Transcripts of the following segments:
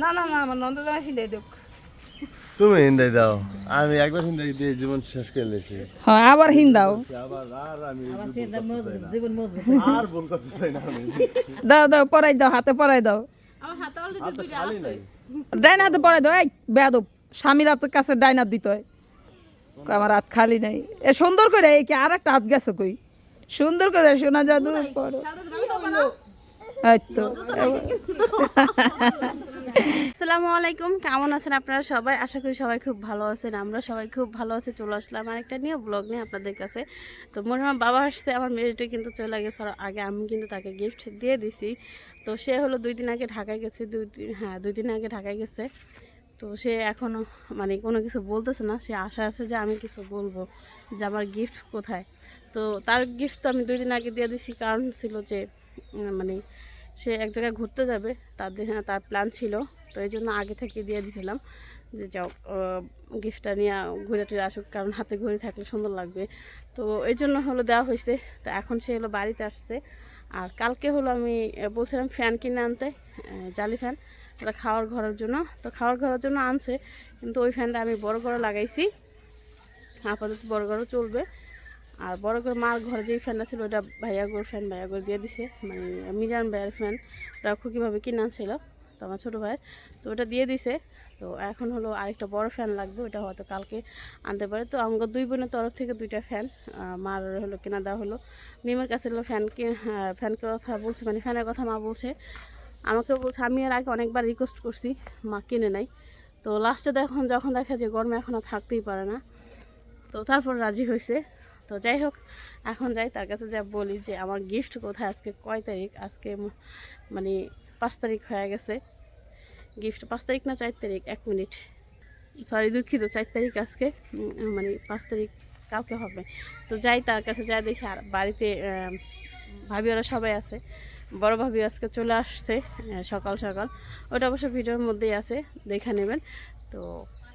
না না না আমার নন্দ হিন্দাই দেখ তুমি হিন্দাই দাও। আমি একবার হিন্দাই দিয়ে জীবন শেষ করে লেছি হ্যাঁ আবার হিন্দাও। আবার আর আমি আর বোন করতে চাই না আমি। দাও দাও পরাই দাও হাতে পরাই দাও। আর তো খালি নাই। ডাইন হাতে পরাই দাও এই বেয়াদব। স্বামীর হাতের কাছে ডাইন হাত দিতে হয়। আমার হাত খালি নাই। এ সুন্দর করে এই কি আর একটা হাত গেছে কই? সুন্দর করে সোনা জাদু পড়ো। এই তো। আসসালামু আলাইকুম। কেমন আছেন আপনারা সবাই? আশা করি সবাই খুব ভালো আছেন। আমরা সবাই খুব ভালো আছি। চলে আসলাম আরেকটা নিয়ে ব্লগ নিয়ে আপনাদের কাছে। তো মনে হয় বাবা আসছে, আমার মেয়েটা কিন্তু চলে গেছে। আগে আমি কিন্তু তাকে গিফট দিয়ে দিছি। তো সে হলো দুই দিন আগে ঢাকায় গেছে। দুই হ্যাঁ দুই দিন আগে ঢাকায় গেছে। তো সে এখনও মানে কোনো কিছু বলতেছে না। সে আশা আছে যে আমি কিছু বলব যে আমার গিফট কোথায়। তো তার গিফট তো আমি দুই দিন আগে দিয়ে দিছি। কারণ ছিল যে মানে সে এক জায়গায় ঘুরতে যাবে। তাদের হ্যাঁ, তার প্ল্যান ছিল। তো এই জন্য আগে থেকে দিয়ে দিয়েছিলাম যে যাও গিফটটা নিয়ে ঘুরে টুরে আসুক কারণ হাতে ঘুরে থাকলে সুন্দর লাগবে। তো এই জন্য হলো দেওয়া হয়েছে। তো এখন সে হলো বাড়িতে আসছে। আর কালকে হলো আমি বলছিলাম ফ্যান কিনে আনতে জালি ফ্যান ওটা খাওয়ার ঘরের জন্য। তো খাওয়ার ঘরের জন্য আনছে। কিন্তু ওই ফ্যানটা আমি বড় করে লাগাইছি। আপাতত বড় করে চলবে। আর বড় করে মার ঘরে যেই ফ্যানটা ছিল ওটা ভাইয়া গোর ফ্যান ভাইয়া গোর দিয়ে দিছে। মানে মিজান ভাইয়ের ফ্যান ওটা কীভাবে কিনে ছিল তো আমার ছোটো ভাই, তো ওটা দিয়ে দিছে। তো এখন হলো আরেকটা বড় ফ্যান লাগবে ওটা হয়তো কালকে আনতে পারে। তো আমার দুই বোনের তরফ থেকে দুইটা ফ্যান মার হলো, কেনা দেওয়া হলো। মিমের কাছে হলো ফ্যান ফ্যান কথা বলছে মানে ফ্যানের কথা মা বলছে। আমাকে বলছে, আমি এর আগে অনেকবার রিকোয়েস্ট করছি, মা কিনে নাই। তো লাস্টে দেখুন, যখন দেখা যে গরমে এখন আর থাকতেই পারে না, তো তারপর রাজি হয়েছে তো যাই হোক, এখন যাই তার কাছে যা বলি যে আমার গিফট কোথায় আজকে কয় তারিখ? আজকে মানে পাঁচ তারিখ হয়ে গেছে। গিফট পাঁচ তারিখ না চার তারিখ? এক মিনিট। সরি দুঃখিত, চার তারিখ আজকে মানে পাঁচ তারিখ কালকে হবে। তো যাই তার কাছে যাই দেখি, আর বাড়িতে ভাবি ওরা সবাই আছে। বড় ভাবি আজকে চলে আসছে সকাল সকাল। ওটা অবশ্য ভিডিওর মধ্যেই আছে, দেখে নেবেন। তো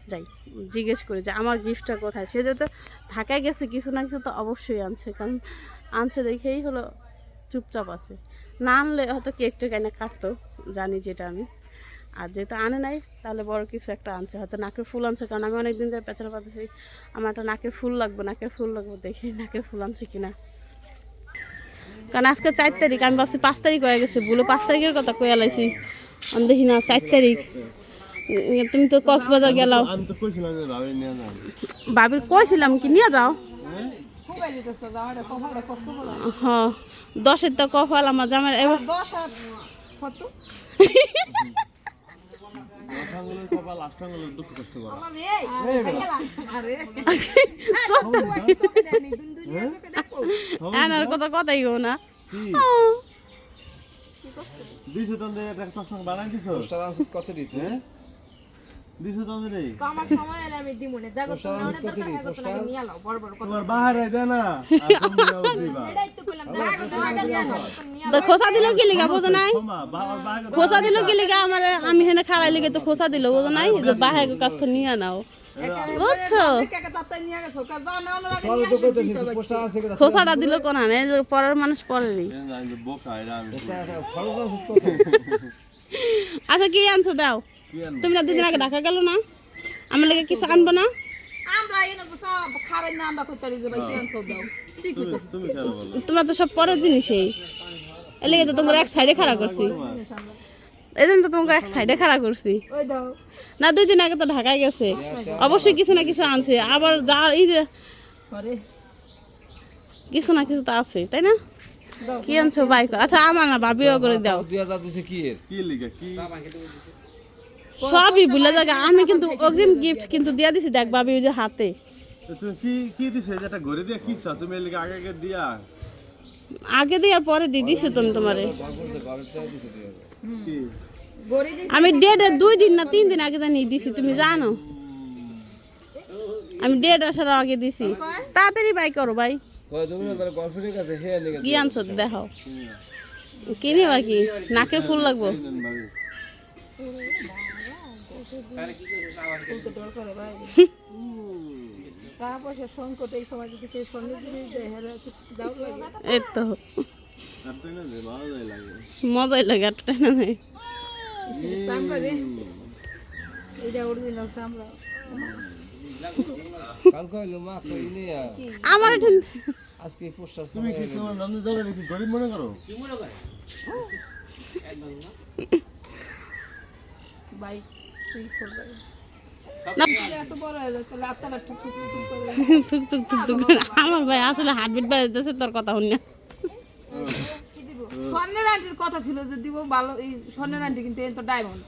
যাই, জিজ্ঞেস করি যে আমার গিফটটা কোথায়? সে যেহেতু ঢাকায় গেছে, কিছু না কিছু তো অবশ্যই আনছে, কারণ আনছে দেখেই হলো চুপচাপ আছে। না আনলে হয়তো কেকটা কেনে কাটতো, জানি যেটা আমি। আর যেহেতু আনে নাই, তাহলে বড় কিছু একটা আনছে, হয়তো নাকের ফুল আনছে, কারণ আমি অনেকদিন ধরে পেছনে পাচ্ছি আমার একটা নাকের ফুল লাগবে, নাকের ফুল লাগবে, দেখি নাকের ফুল আনছে কিনা। কারণ আজকে চার তারিখ, আমি ভাবছি পাঁচ তারিখ হয়ে গেছে, বলে পাঁচ তারিখের কথা কয়ে লাইছি। আমি দেখি না, চার তারিখ। তুমি তো কক্সবাজার গেলাও। আমি তো কইছিলাম যে ভাবি নিয়ে কইছিলাম কি নিয়ে যাও। হ্যাঁ দশের তো কপাল আমার জামাই। এবার কথা কথাই গো না। দিছো তন্দে একটা চশমা বানাই দিছো? কত দিত? হ্যাঁ? দিছো তন্দে রে আমার সময় এলে আমি দিব না। দেখো তুমি অনেক দরকার হয় নাকি নিয়ে বড় বড় তোমার দে না? এটাই তো কইলাম দেখো তো খোসা দিল কি লিগা বোঝো নাই? খোসা দিল কি লিগা আমার আমি হেনে খারাই লিগে তো খোসা দিল বোঝো নাই? যে বাহের কাছ থেকে নিয়ে নাও। বুঝছ? খোসাটা দিল কোন পরের মানুষ পরেরই আচ্ছা কি আনছো দাও? তুমি না দুদিন আগে ঢাকা গেল না? আমার লেগে কিছু আনব না? আমরা এনে সব খারাই না আমরা কইতারি যে ভাই ক্যান্সেল দাও। ঠিক তুমি তুমি কেন বলো তোমরা তো সব পরের জিনিসই। এর লেগে তো তোমার এক সাইডে খাড়া করছি। এই জন্য তো তোমাকে এক সাইডে খাড়া করছি। না দুই দিন আগে তো ঢাকায় গেছে। অবশ্যই কিছু না কিছু আনছে। আবার যা এই যে কিছু না কিছু তো আছে তাই না? কি আনছো বাইক আচ্ছা আমার না ভাবিও করে দাও। দুই হাজার দিছে কি এর? কি লিখে কি? সবই ভুলে জায়গা আমি কিন্তু অগ্রিম গিফট কিন্তু দিয়ে দিছি দেখ ভাবি ওই যে হাতে। তুমি কি কি দিছে? যেটা ঘরে দিয়ে কি চাও তুমি এর আগে আগে দিয়া। আগে দিয়ে আর পরে দিয়ে দিছি তুমি তোমারে। আমি ডেট দুই দিন না তিন দিন আগে জানি দিছি তুমি জানো? আমি ডেট আসার আগে দিছি। তাড়াতাড়ি বাই করো ভাই। কয় তুমি না তাহলে গার্লফ্রেন্ডের কাছে হে নিয়ে কি আনছো দেখাও। কিনি বাকি নাকের ফুল লাগবো। মজাই লাগে নিয়ে আমার এটা আজকে টুক টুক টুক করে। আমার ভাই আসলে হার্টবিট বাজাইতেছে তোর কথা শুনি না স্বর্ণের আন্টির কথা ছিল যে দিব ভালো এই স্বর্ণের আন্টি কিন্তু এই তো ডায়মন্ড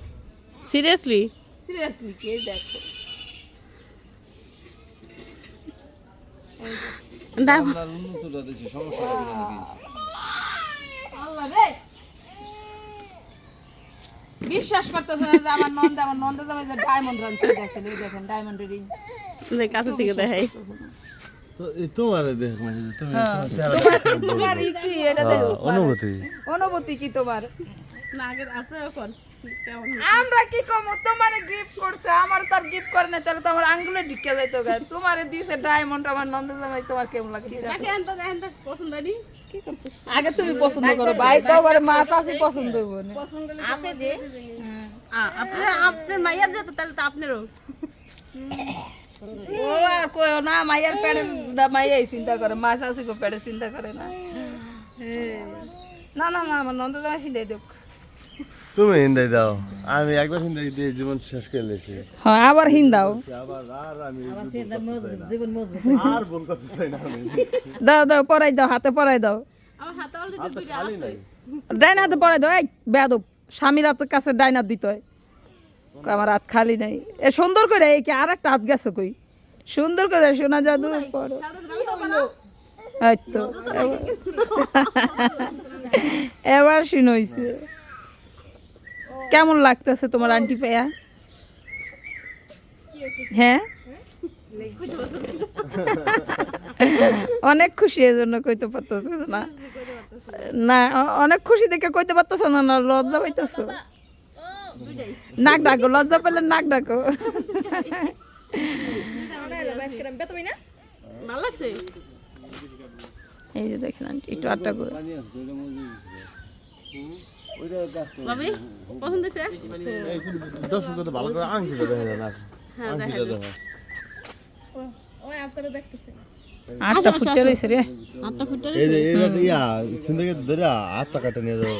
সিরিয়াসলি সিরিয়াসলি কে দেখো? কি আল্লাহ রে! বিশ্বাস করতেছে না যে আমার নন্দ আমার নন্দ জামাই যে ডায়মন্ড রানছে দেখেন এই দেখেন ডায়মন্ডের রিং দেখ কাছে থেকে দেখাই। তো এই তোমার দেখ মানে তুমি তোমার ই কি এটা দেখো অনুভূতি। অনুভূতি কি তোমার? আমরা কি কম? তোমারে গিফট করছে আমার তার গিফট করে না তাহলে তো আমার আঙ্গুলে ঢিকে যাইতো তোমারে দিছে ডায়মন্ড আমার নন্দ জামাই তোমার কেমন লাগছে? দেখেন তো দেখেন তো পছন্দ করতে আগে তুমি পছন্দ করো ভাই তো আবার মাছ আছে পছন্দ করব আপনি দে। আপনার আপনার মাইয়ার যেত তাহলে তো আপনারও। ও আর না মাইয়ার পেড়ে মাইয়াই চিন্তা করে মাছ আছে গো পেড়ে চিন্তা করে না। হ্যাঁ। না না না আমার নন্দ সিন্দাই দেখ। তুমি হিন্দাই দাও। আমি একবার হিন্দাই দিয়ে জীবন শেষ করে লেছি হ্যাঁ আবার হিন্দাও। আবার আর আমি আর ভুল করতে চাই না। আমি। দাও দাও পরাই দাও হাতে পরাই দাও। আমার হাতে অলরেডি তো খালি নাই। ডাইন হাতে পরাই দাও এই বেয়াদব। স্বামীর হাতের কাছে ডাইন হাত দিতে হয়। আমার হাত খালি নাই। এ সুন্দর করে এই কি আর একটা হাত গেছে কই? সুন্দর করে সোনা জাদু পড়ো। এই তো। এবার- এবার শুনইছে। কেমন লাগতেছে তোমার আন্টি পেয়া হ্যাঁ? অনেক খুশি এই জন্য কইতে পারতেছে না? না অনেক খুশি দেখে কইতে পারতেছো না না, লজ্জা পাইতেছো? নাক ডাকো, লজ্জা পেলে নাক ডাকো। এই যে দেখেন আন্টি, একটু আটটা করে। পছন্দ হয়েছে? দর্শক তো ভালো করে আংটিটা দেখে না হ্যাঁ, আংটিটা দেখো ও ওই আপনাদের আটটা ফুটতে রে। এই যে এটা ইয়া সিন্ধুকে ধরে নিয়ে যাব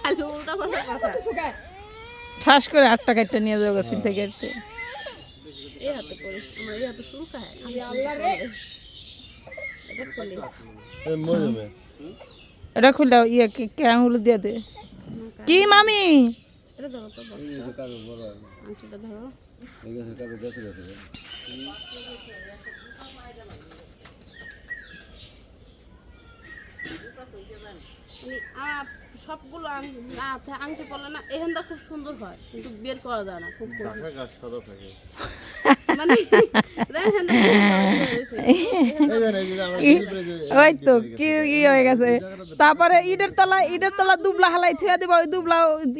খালি উল্টা পাল্টা কথা। ঠাস করে আটটা কাটটা নিয়ে যাব চিন্তা করতে এই হাতে পড়ে আমার এই হাতে হয় আমি আল্লাহ রে। এটা করলে। এই মজমে এটা খুলে ইয়ে কি আঙুল দিয়ে দে। কি মামি? ধরো মানে সবগুলো আংটি পরলে না এখানটা খুব সুন্দর হয় কিন্তু বের করা যায় না খুব মানে ওই তো কি কি হয়ে গেছে? তারপরে ইটের তলা ইটের তলা দুবলা হালাই থুয়া দিবা ওই দুবলা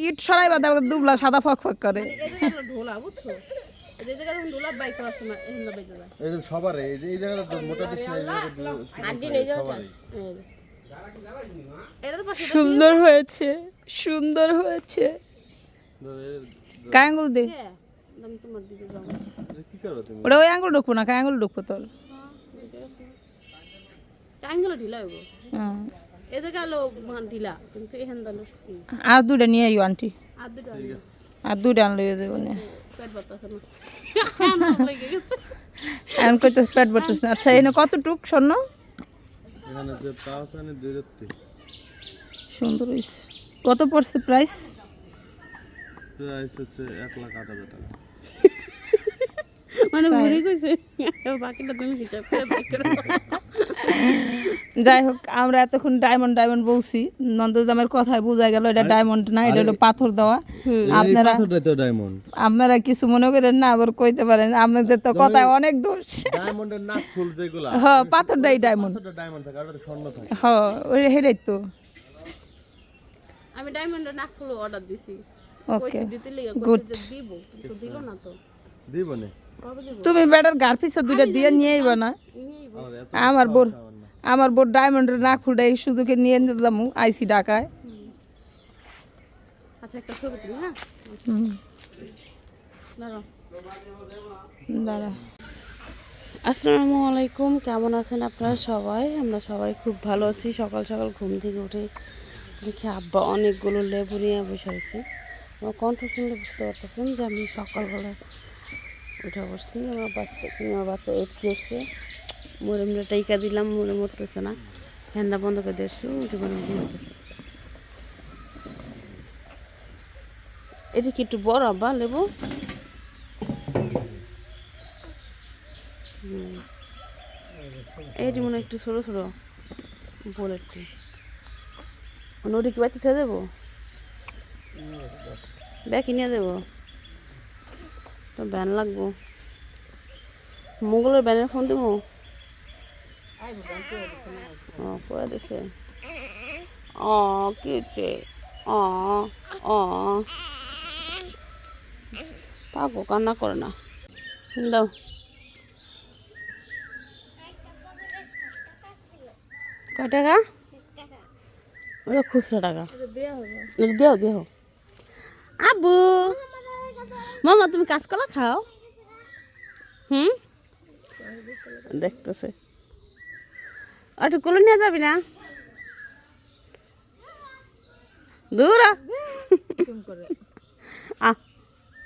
ইট সরাইবা দেবে দুবলা সাদা ফক ফক করে। ঢোলা বুঝছ? সবার এই এই জায়গাটা তো সুন্দর হয়েছে সুন্দর হয়েছে। কায় আঙুল দে। ওটা ওই আঙুল ঢুকবো না কায় আঙুল ঢুকবো তোর? টাঙ্গুলো ঢিলা হইব? জায়গা হলো মানে ঢিলা কিন্তু এখান দালো আর দুটা নিয়ে আইও আন্টি। আর দুটো। আর দুটা আনলে দেবো না। এখন কইতে পেট ভরতেছে না। আচ্ছা এনে কত টুক স্বর্ণ? এখানে যে পাঁচ আনে দুই রাত্রি সুন্দর কত পড়ছে প্রাইস প্রাইস হচ্ছে এক লাখ আট হাজার টাকা। মানে গেছে। বাকিটা তুমি হিসাব করে যাই হোক আমরা এতক্ষণ ডায়মন্ড ডায়মন্ড বলছি। নন্দজামের কথায় বোঝা গেল এটা ডায়মন্ড না এটা হলো পাথর দেওয়া। আপনারা ডায়মন্ড আপনারা কিছু মনে করেন না আবার কইতে পারেন আপনাদের তো কথায় অনেক দোষ। ডায়মন্ডের নাক ফুল যেগুলা। হ পাথরটাই ডায়মন্ড ডায়মন্ড থাকে আর স্বর্ণ থাকে। হ ওই হেডাই তো। আমি ডায়মন্ডের নাক ফুল অর্ডার দিছি। ওকে দিতে লিগে দিব কিন্তু দিল না তো। দিব নে। তুমি বেটার গার পিছে দুইটা দিয়ে নিয়ে আইবা না। নিয়েই আমার আমার বোর আমার বোর ডায়মন্ডের নাক ফুলটা এই সুযোগে নিয়ে নিলাম আইসি ঢাকায়। আচ্ছা একটা ছবি তুমি হ্যাঁ? দাঁড়া। আসসালামু আলাইকুম কেমন আছেন আপনারা সবাই? আমরা সবাই খুব ভালো আছি। সকাল সকাল ঘুম থেকে উঠে দেখি আব্বা অনেকগুলো লেবু নিয়ে বসে আছে। আমার কণ্ঠ শুনলে বুঝতে পারতেছেন যে আমি সকালবেলা উঠে বসছি, আমার বাচ্চা আমার বাচ্চা এটকে উঠছে মরে মরে টাইকা দিলাম, মরে মরতেছে না। ফ্যানটা বন্ধ করে দিয়েছি জীবনে মরতেছে এটা কি একটু বড় আব্বা, লেবু? এইটি মনে একটু ছোটো ছোটো। বল একটু। নদী কি বাড়িতে দেবো? ব্যাগ নিয়ে দেবো? তো ব্যান লাগবো। মোগলের ব্যানের ফোন দেবো? ও করে দিছে। ও কি হচ্ছে? ও ও তাকো কান্না করে না। দাও। কয় টাকা? ওটা খুচরা টাকা। দেও দেও আবু! মামা তুমি কাঁচকলা খাও। হুম? দেখতেছে। আর একটু কুলো নিয়ে যাবি না? দূর আ।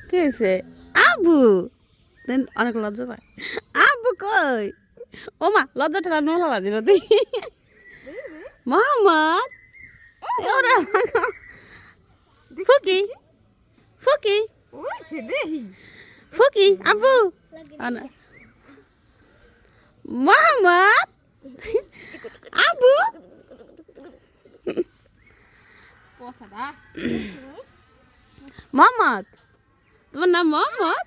কি হয়েছে? আবু। দেন অনেক লজ্জা পায়। আবু কই? ও মা লজ্জাটা নোলা দিল তুই ওরা ফুকি। ফুকি। ফুকি আবু মোহাম্মদ আবু মোহাম্মদ তোমার নাম মোহাম্মদ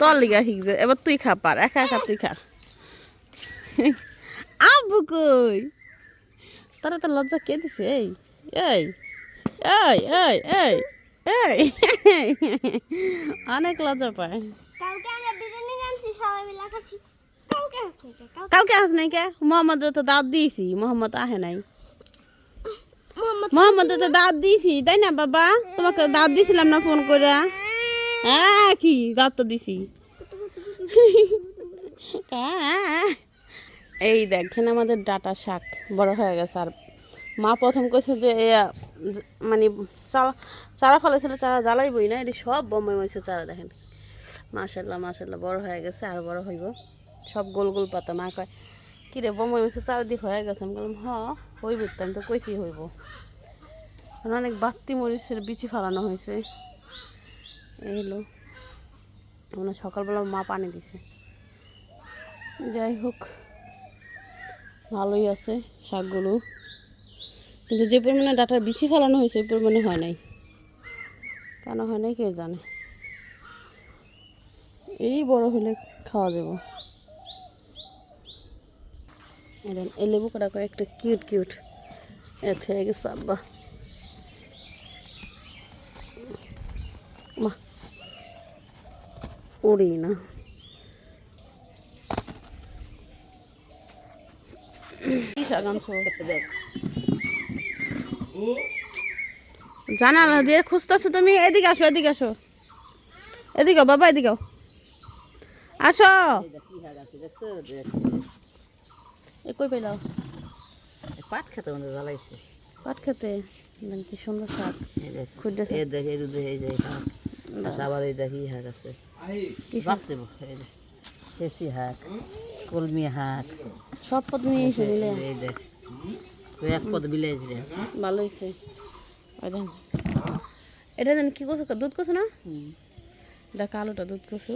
তোর লিগা শিখছে এবার তুই খা পার একা একা তুই খা আবু কই তারা তো লজ্জা কে দিছে? এই এই এই এই এই এই অনেক লজ্জা পায়। কালকে আমরা বিরিয়ানি আনছি সবাই মিলে খাচ্ছি। কালকে আস নাই কে? মোহাম্মদ তো দাঁত দিয়েছি মোহাম্মদ আহে নাই। মোহাম্মদ মোহাম্মদ তো দাঁত দিয়েছি তাই না বাবা? তোমাকে দাঁত দিয়েছিলাম না ফোন করে। হ্যাঁ কি দাঁত তো দিছি। হ্যাঁ। এই দেখেন আমাদের ডাটা শাক বড় হয়ে গেছে। আর মা প্রথম কইছে যে মানে চারা চারা ফলেছিল চারা জ্বালাইবই না, এটি সব বোম্বাই মরিচের চারা দেখেন। মাশাল্লাহ মাশাল্লাহ বড় হয়ে গেছে, আর বড় হইব। সব গোল গোল পাতা। মা কয়, কী রে, বোম্বাই চারা দিয়ে হয়ে গেছে? আমি বললাম, হ, হইব আমি তো কইছি হইব। এখন অনেক বাত্তি মরিচের বিচি ফালানো হয়েছে। এই হলো মানে সকালবেলা মা পানি দিছে। যাই হোক। ভালোই আছে শাকগুলো। কিন্তু যে পরিমাণে ডাটার বিচি ফেলানো হয়েছে এই পরিমাণে হয় নাই। কেন হয় নাই কে জানে। এই বড় হলে খাওয়া এই দেন, এই লেবু কটা করে একটা কিউট কিউট। এত হয়ে গেছে আব্বা। মা উড়ি না কি শাক আনছো? জানালা দিয়ে খুঁজতেছো তুমি? এদিকে আসো এদিকে আসো। এদিকে বাবা এদিকে আসো। এ কই পেলাও? পাট খেতে মধ্যে জ্বালাইছে। পাট খেতে? কি সুন্দর শাক। খুঁজতে এই দেখ এই দুধে এই শাক আবার এই দেখি হাঁক আছে। বাঁচ দেবো এই দেখ। হাঁক কলমি হাঁক সব পদ নিয়ে এসে এক পদ দিলে ভালো হয়েছে এটা জানি কি করছ দুধ করছ না? এটা কালোটা দুধ করছ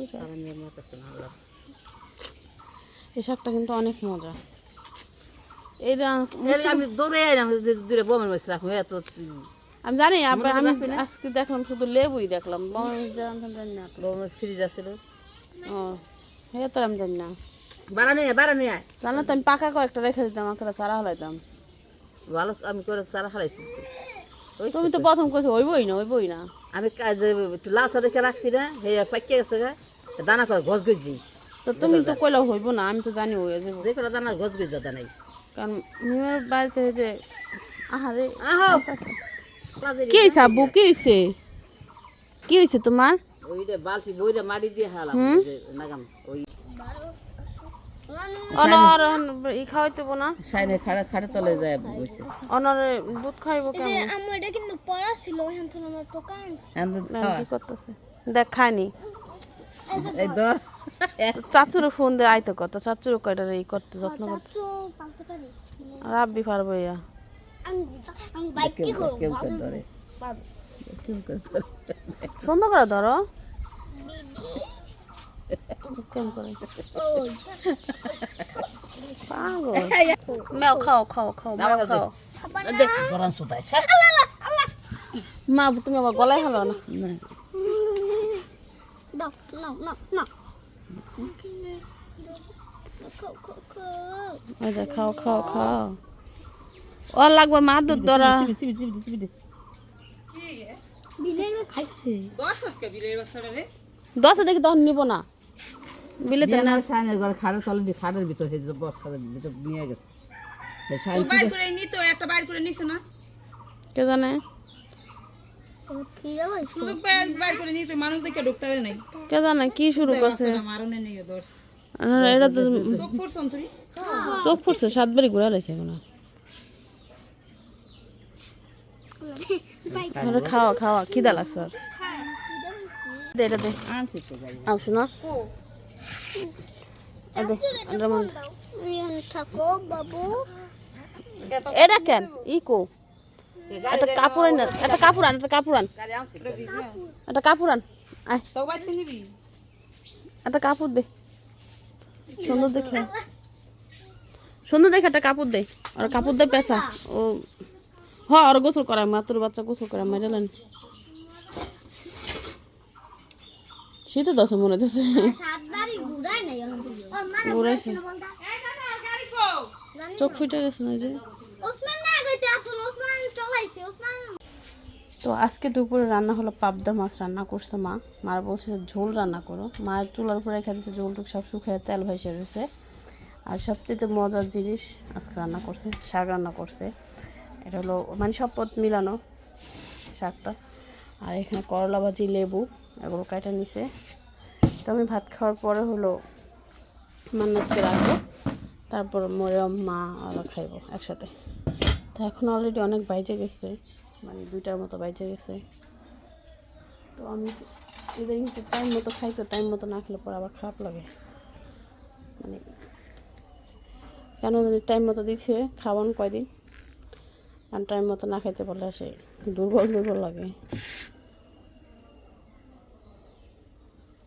এই শাকটা কিন্তু অনেক মজা। এটা আমি দৌড়ে এলাম দূরে বোমের মাছ রাখব এত আমি জানি আমি আজকে দেখলাম শুধু লেবুই দেখলাম। বড় জানি না। ফ্রিজ আসছিল ও। হ্যাঁ তো আমি জানি না। বাড়া নিয়ে বাড়া নিয়ে। আয় জানো তো আমি পাকা কয়েকটা রেখে দিতাম আমাকে সারা হলাইতাম ভালো আমি করে তুমি তো প্রথম কইছো না না। আমি দেখে রাখছি না হে পাকিয়ে গেছে গা। দানা করে ঘষ গজি তো তুমি তো কইলে হইব না আমি তো জানি যে দানা গজ দাদা নাই। কারণ মিমের বাড়িতে এই যে আহারে আহো! কি হয়েছে আব্বু কি কি তোমার? ওইটা বালতি বইটা মারি দিয়ে হালাম নাগাম ওই অনর ই খাওয়াইতে না? সাইনে খাড়ে খাড়ে তলে যায় বসে। অনরে দুধ খাইব কেমন? আমার এটা কিন্তু পড়া ছিল ওখান থেকে আমার পোকা আনছি কি করতেছে? দেখ খায়নি। এই ধর চাচুর ফোন দিয়ে আইতে কত। চাচুর কয়টা ই করতে যত্ন করতে। আব্বি পারব ইয়া। সুন্দর করে ধরো। মেও খাও খাও খাও মেও খাও দেখ গরম সুতায় মা তুমি আমার গলায় হালো না? নাও খাও খাও খাও ওই যে খাও খাও খাও। ও লাগবে মা দুধ ধরা দশে দেখি তখন নিব না। বিলেতে না। সাইনের ঘরে খাড়ে তলে দিয়ে খাড়ের ভিতর সেই যে বস খাড়ের ভিতর নিয়ে গেছে। সাইন বাইর করে নিত একটা বাইর করে নিছে না। কে জানে? সুযোগ বাইর করে নিতে মানুষ দেখে ঢুকতে পারে নাই। কে জানে কি শুরু করছে? মারণে নেই দোষ এটা তো চোখ ফুটছ অন্তরি। চোখ ফুটছে সাতবারই ঘুরা এখন। আরে খাওয়া খাওয়া খিদা লাগছে আর। দে এটা দে। আনছি তো যাই। আও শোনা। এটা কেন ই কো একটা কাপড় আন একটা কাপড় আন একটা কাপড় আন। একটা কাপড় আন একটা কাপড় দে। সুন্দর দেখে। সুন্দর দেখে একটা কাপড় দে। আর কাপড় দে পেঁচা। ও হ আর গোসল করায় মা তোর বাচ্চা গোসল করায় মেরেলেন শীতে দশ মনে হচ্ছে ঘুরাইছে চোখ ফুটে গেছে না যে? ওসমান না কইতে আসল ওসমান চলাইছে ওসমান। তো আজকে দুপুরে রান্না হলো পাবদা মাছ রান্না করছে মা। মার বলছে যে ঝোল রান্না করো। মায়ের চুলার উপরে রেখে দিচ্ছে ঝোল টুক সব শুকিয়ে তেল ভেসে রয়েছে আর সবচেয়ে মজার জিনিস আজকে রান্না করছে শাক রান্না করছে। এটা হলো মানে সব পথ মিলানো শাকটা। আর এখানে করলা ভাজি লেবু এগুলো কাটা নিছে। তো আমি ভাত খাওয়ার পরে হলো মান্নাতকে রাখব। তারপর মরিয়ম মা ওরা খাইবো একসাথে। তো এখন অলরেডি অনেক বাইজে গেছে মানে দুইটার মতো বাইজে গেছে। তো আমি ইদানিং টাইম মতো খাই, তো টাইম মতো না খেলে পর আবার খারাপ লাগে। মানে কেন জানি টাইম মতো দিচ্ছে খাওয়ান কয়দিন। আর টাইম মতো না খাইতে পারলে সে দুর্বল দুর্বল লাগে।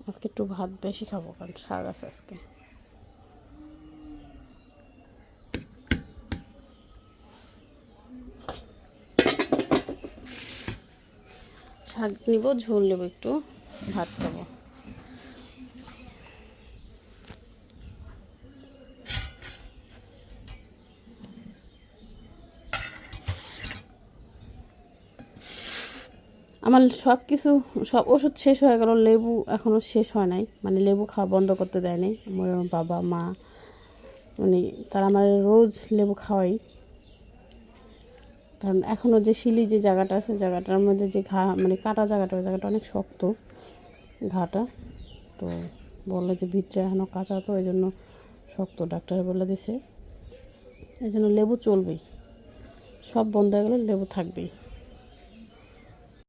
আজকে একটু ভাত বেশি খাব, কারণ শাক আছে আজকে। শাক নিব, ঝোল নেব, একটু ভাত খাব। আমার সব কিছু সব ওষুধ শেষ হয়ে গেল, লেবু এখনও শেষ হয় নাই। মানে লেবু খাওয়া বন্ধ করতে দেয় নাই। আমার বাবা, মা মানে তারা আমার রোজ লেবু খাওয়াই। কারণ এখনও যে শিলি যে জায়গাটা আছে, জায়গাটার মধ্যে যে ঘা মানে কাটা জায়গাটা, ওই জায়গাটা অনেক শক্ত ঘাটা। তো বলল যে ভিতরে এখনও কাঁচা তো এই জন্য শক্ত ডাক্তার বলে দিছে। এই জন্য লেবু চলবেই। সব বন্ধ হয়ে গেলে লেবু থাকবেই।